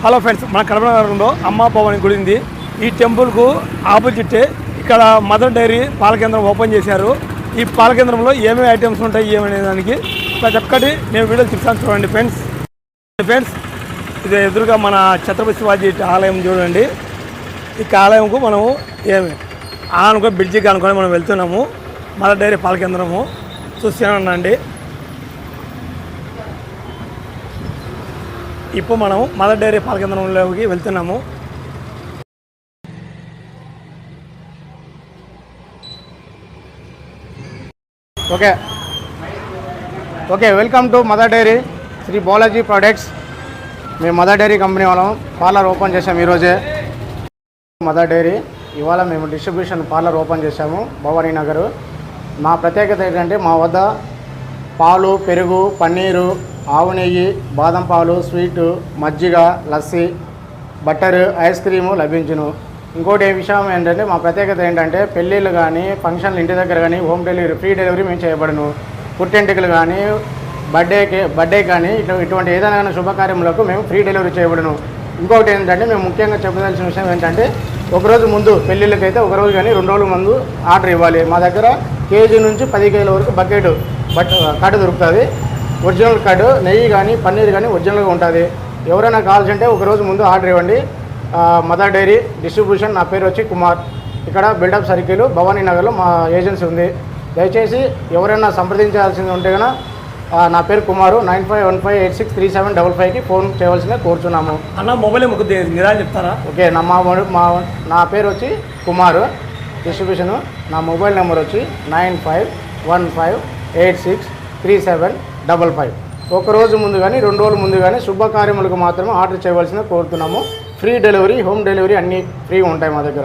Hello friends మన కడప నగరంలో అమ్మ భవాని గుడి ఉంది. ఈ టెంపుల్కు ఆపోజిట్ ఇక్కడ మదర్ డైరీ పాల కేంద్రం ఓపెన్ చేశారు. ఈ పాల కేంద్రంలో ఏమేమి ఐటమ్స్ ఉంటాయి ఏమనే దానికి ప్రతి ఒక్కటి నేను వీడియో చెప్తాను చూడండి ఫ్రెండ్స్. ఫ్రెండ్స్ ఇది ఎదురుగా మన ఛత్రపతి శివాజీ ఆలయం చూడండి. ఈ ఆలయంకు మనము ఏమి ఆనుకో బ్రిడ్జికి అనుకొని మనం వెళ్తున్నాము. మదర్ డైరీ పాల కేంద్రము. చూస్తున్నానండి ఇప్పుడు మనం మదర్ డైరీ పాల కేంద్రంలోకి వెళ్తున్నాము. Okay. Okay welcome to Mother Dairy Shri Balaji products. మేము మదర్ డైరీ కంపెనీ వాళ్ళం. పార్లర్ ఓపెన్ చేసాము ఈరోజే. మదర్ డైరీ ఇవాళ మేము డిస్ట్రిబ్యూషన్ పార్లర్ ఓపెన్ చేశాము భవానీ నగర్. మా ప్రత్యేకత ఏంటంటే మా వద్ద పాలు పెరుగు పన్నీరు ఆవు నెయ్యి బాదం పాలు స్వీటు మజ్జిగ లస్సీ బట్టరు ఐస్ క్రీము లభించును. ఇంకోటి ఏ విషయం ఏంటంటే మా ప్రత్యేకత ఏంటంటే పెళ్ళిళ్ళు కానీ ఫంక్షన్లు ఇంటి దగ్గర కానీ హోమ్ డెలివరీ ఫ్రీ డెలివరీ మేము చేయబడను. పుట్టింటికలు కానీ బర్త్డేకి బర్త్డే కానీ ఇటు ఇటువంటి ఏదైనా శుభకార్యములకు మేము ఫ్రీ డెలివరీ చేయబడను. ఇంకొకటి ఏంటంటే మేము ముఖ్యంగా చెప్పదలసిన విషయం ఏంటంటే ఒకరోజు ముందు పెళ్ళిళ్ళకైతే ఒక రోజు కానీ రెండు రోజుల ముందు ఆర్డర్ ఇవ్వాలి. మా దగ్గర కేజీ నుంచి పది కేజీల వరకు బకెట్ బట్ కట్టు దొరుకుతుంది. ఒరిజినల్ కట్ నెయ్యి కానీ పన్నీర్ కానీ ఒరిజినల్గా ఉంటుంది. ఎవరైనా కావాల్సి ఉంటే ఒక రోజు ముందు ఆర్డర్ ఇవ్వండి. మదర్ డైరీ డిస్ట్రిబ్యూషన్ నా పేరు వచ్చి కుమార్. ఇక్కడ బిల్డప్ సర్కిల్ భవానీ నగర్లో మా ఏజెన్సీ ఉంది. దయచేసి ఎవరైనా సంప్రదించాల్సింది ఉంటే కనుక నా పేరు Kumar. Nine five one five eight six three seven double ఫైవ్కి ఫోన్ చేయవలసిందిగా కోరుచున్నాము. అన్న మొబైల్ ముగ్గు నిరా చెప్తారా? ఓకే నా మా మొ- మా నా పేరు వచ్చి కుమారు. డిస్ట్రిబ్యూషను నా మొబైల్ నెంబర్ వచ్చి nine five one five eight six three seven double five. ఒక రోజు ముందు కానీ రెండు రోజుల ముందు కానీ శుభకార్యములకు మాత్రమే ఆర్డర్ చేయవలసిన కోరుతున్నాము. ఫ్రీ డెలివరీ హోమ్ డెలివరీ అన్నీ ఫ్రీగా ఉంటాయి మా దగ్గర.